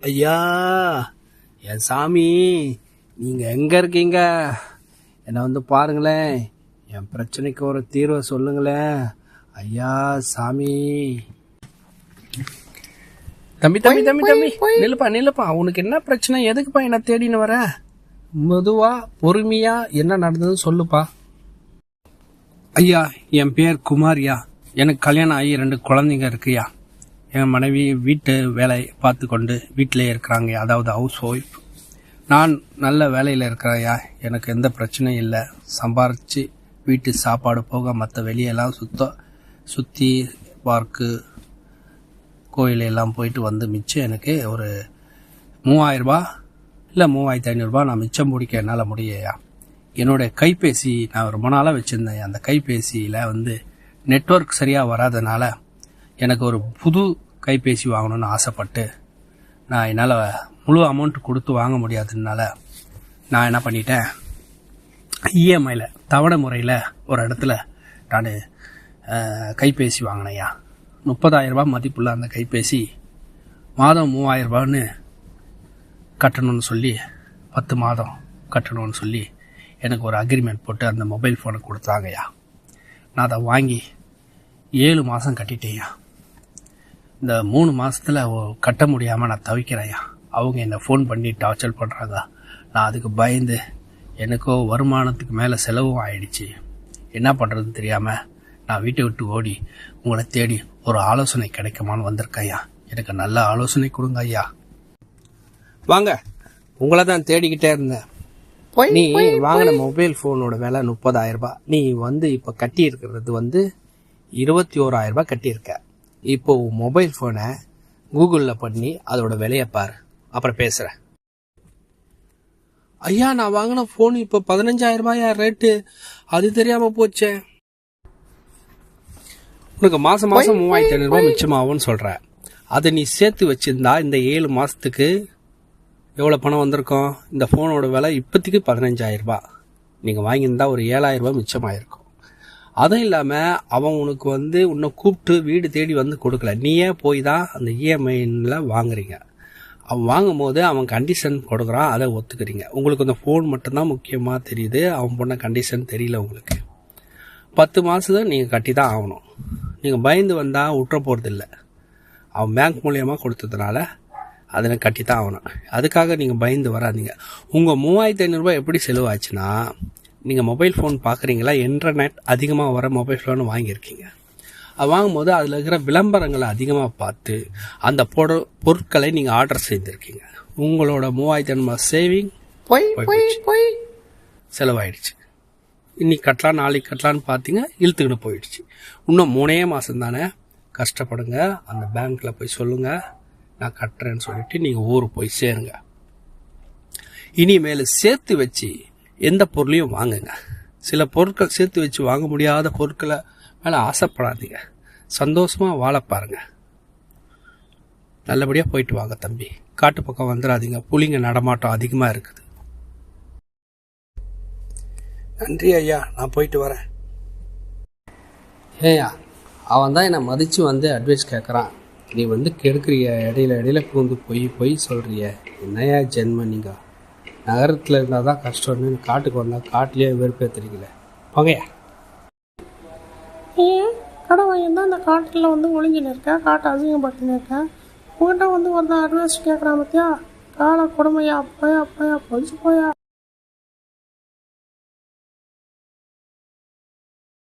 ஐயா என் சாமி நீங்க எங்க இருக்கீங்க? என்னை வந்து பாருங்களேன். என் பிரச்சனைக்கு ஒரு தீர்வை சொல்லுங்களேன். ஐயா சாமி. தம்பி தம்பி தம்பி தம்பி நில்லுப்பா நில்லுப்பா. உனக்கு என்ன பிரச்சனை? எதுக்குப்பா என்ன தேடின்னு வர? மெதுவா பொறுமையா என்ன நடந்ததுன்னு சொல்லுப்பா. ஐயா என் பேர் குமாரியா. எனக்கு கல்யாணம் ஆகி ரெண்டு குழந்தைங்க இருக்குயா என் மனைவி வீட்டு வேலை பார்த்து கொண்டு வீட்டிலே இருக்கிறாங்க. அதாவது ஹவுஸ் ஒய்ஃப் நான் நல்ல வேலையில் இருக்கிறேயா எனக்கு எந்த பிரச்சனையும் இல்லை. சம்பாரித்து வீட்டு சாப்பாடு போக மற்ற வெளியெல்லாம் சுத்த சுற்றி பார்க்கு கோயிலெல்லாம் போயிட்டு வந்து மிச்சம் எனக்கு ஒரு மூவாயிரரூபா இல்லை மூவாயிரத்தி ஐநூறுரூபா நான் மிச்சம் பிடிக்க என்னால் முடியையா என்னுடைய கைபேசி நான் ரொம்ப நாளாக வச்சுருந்தேன். அந்த கைபேசியில் வந்து நெட்வொர்க் சரியாக வராதனால எனக்கு ஒரு புது கைபேசி வாங்கணும்னு ஆசைப்பட்டு நான் என்னால் முழு அமௌண்ட் கொடுத்து வாங்க முடியாததுனால நான் என்ன பண்ணிட்டேன் இஎம்ஐயில் தவணை முறையில் ஒரு இடத்துல நான் கைபேசி வாங்கினையா முப்பதாயிரரூபா மதிப்புள்ள அந்த கைபேசி மாதம் மூவாயிரரூபான்னு கட்டணும்னு சொல்லி பத்து மாதம் கட்டணும்னு சொல்லி எனக்கு ஒரு அக்ரிமெண்ட் போட்டு அந்த மொபைல் ஃபோனை கொடுத்தாங்கய்யா. நான் அதை வாங்கி ஏழு மாதம் கட்டிட்டேயா இந்த மூணு மாசத்துல ஒ- கட்ட முடியாமல் நான் தவிக்கிறேன்யா அவங்க என்னை ஃபோன் பண்ணி டார்ச்சர் பண்ணுறாங்க நான் அதுக்கு பயந்து எனக்கோ வருமானத்துக்கு மேலே செலவும் ஆயிடுச்சு. என்ன பண்ணுறதுன்னு தெரியாமல் நான் வீட்டை விட்டு ஓடி உங்களை தேடி ஒரு ஆலோசனை கிடைக்குமான்னு வந்திருக்கேன் ஐயா. எனக்கு நல்ல ஆலோசனை கொடுங்க ஐயா. வாங்க. உங்களை தான் தேடிக்கிட்டே இருந்தேன். நீ வாங்கின மொபைல் ஃபோனோட விலை முப்பதாயிரம் ரூபாய். நீ வந்து இப்போ கட்டி இருக்கிறது வந்து இருபத்தி ஓராயிரம் ரூபாய் கட்டியிருக்க. இப்போ உன் மொபைல் ஃபோனை கூகுளில் பண்ணி அதோட விலையை பாரு. அப்புறம் பேசுகிறேன் ஐயா நான் வாங்கின ஃபோன் இப்போ பதினஞ்சாயிரம் ரூபாயா? ரேட்டு அது தெரியாம போச்சே. உனக்கு மாசம் மாசம் மூவாயிரத்தி ஐநூறு ரூபாய் மிச்சமாகும்னு சொல்ற. அதை நீ சேர்த்து வச்சிருந்தா இந்த ஏழு மாசத்துக்கு எவ்வளோ பணம் வந்திருக்கும்? இந்த ஃபோனோட விலை இப்போதைக்கு பதினஞ்சாயிரம் ரூபாய். நீங்கள் வாங்கியிருந்தா ஒரு ஏழாயிரம் ரூபாய் மிச்சமாயிருக்கும். அதுவும் இல்லாமல் அவன் உனக்கு வந்து உன்னை கூப்பிட்டு வீடு தேடி வந்து கொடுக்கல. நீயே போய் தான் அந்த இஎம்ஐனில் வாங்குறீங்க. அவன் வாங்கும்போது அவன் கண்டிஷன் கொடுக்குறான் அதை ஒத்துக்கிறீங்க. உங்களுக்கு அந்த ஃபோன் மட்டும்தான் முக்கியமாக தெரியுது. அவன் பண்ண கண்டிஷன் தெரியல உங்களுக்கு. பத்து மாதத்துக்கு நீங்கள் கட்டி தான் ஆகணும். நீங்கள் பயந்து வந்தால் விட்டுற போகிறதில்ல அவன் பேங்க் மூலியமாக கொடுத்ததுனால அதை கட்டி தான் ஆகணும். அதுக்காக நீங்கள் பயந்து வராதீங்க. உங்கள் மூவாயிரத்தி ஐநூறுரூபா எப்படி செலவாச்சுன்னா நீங்கள் மொபைல் ஃபோன் பார்க்குறீங்களா இன்டர்நெட் அதிகமாக வர மொபைல் ஃபோன் வாங்கியிருக்கீங்க. அது வாங்கும்போது அதில் இருக்கிற விளம்பரங்களை அதிகமாக பார்த்து அந்த பொரு பொருட்களை நீங்கள் ஆர்டர் செய்திருக்கீங்க. உங்களோட மூவாயிரத்தி ஐநூறு சேவிங் போய் போய் போய் செலவாயிடுச்சு. இன்னைக்கு கட்டலாம் நாளைக்கு கட்டலான்னு பார்த்தீங்க இழுத்துக்கிட்டு போயிடுச்சு. இன்னும் மூணே மாதம் தானே. கஷ்டப்படுங்க அந்த பேங்க்கில் போய் சொல்லுங்கள் நான் கட்டுறேன்னு சொல்லிட்டு நீங்கள் ஊருக்கு போய் சேருங்க. இனிமேல் சேர்த்து வச்சு எந்த பொருளையும் வாங்குங்க. சில பொருட்கள் சேர்த்து வச்சு வாங்க முடியாத பொருட்களை மேலே ஆசைப்படாதீங்க. சந்தோஷமாக வாழ பாருங்க. நல்லபடியாக போயிட்டு வாங்க தம்பி. காட்டு பக்கம் வந்துடாதீங்க. புளிங்க நடமாட்டம் அதிகமாக இருக்குது. நன்றி ஐயா. நான் போயிட்டு வரேன். ஏயா அவன் தான் என்னை மதித்து வந்து அட்வைஸ் கேட்குறான் நீ வந்து கெடுக்கிறிய. இடையில இடையில பூந்து போய் போய் சொல்கிறிய என்னையா ஜென்ம நீங்கள் நகரத்தில் இருந்தால் தான் கஷ்டம்னு காட்டுக்கு வந்தால் காட்டிலேயே வெறுப்பேற்றுறீங்களே போங்கய்யா. ஏன் கடை வாங்கியிருந்தா அந்த காட்டில் வந்து ஒளிஞ்சின்னு இருக்கேன் காட்டை அசிங்கப்படுத்தின்னு இருக்கேன் உங்கள்கிட்ட வந்து ஒருத்தன் அட்வைஸ் கேட்குறான் பார்த்தியா காலை கொடுமையா போயா போயா பொழிச்சு போயா.